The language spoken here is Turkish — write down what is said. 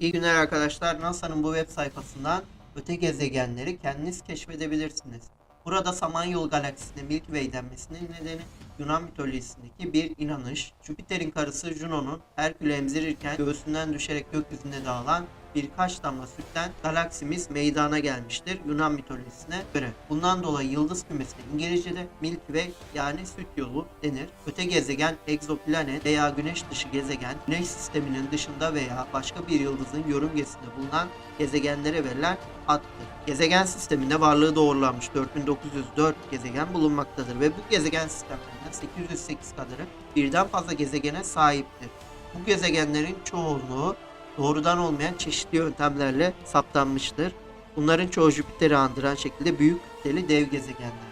İyi günler arkadaşlar. NASA'nın bu web sayfasından öte gezegenleri kendiniz keşfedebilirsiniz. Burada Samanyolu galaksisine Milky Way denmesinin nedeni Yunan mitolojisindeki bir inanış. Jüpiter'in karısı Juno'nun Herkül'ü emzirirken göğsünden düşerek gökyüzüne dağılan birkaç damla sütten galaksimiz meydana gelmiştir Yunan mitolojisine göre. Bundan dolayı yıldız kümesine İngilizce'de Milky Way yani süt yolu denir. Öte gezegen, egzoplanet veya güneş dışı gezegen, güneş sisteminin dışında veya başka bir yıldızın yörüngesinde bulunan gezegenlere verilen addır. Gezegen sisteminde varlığı doğrulanmış 4904 gezegen bulunmaktadır ve bu gezegen sistemlerinden 808 kadarı birden fazla gezegene sahiptir. Bu gezegenlerin çoğunluğu doğrudan olmayan çeşitli yöntemlerle saptanmıştır. Bunların çoğu Jüpiter'i andıran şekilde büyük kütleli dev gezegenler.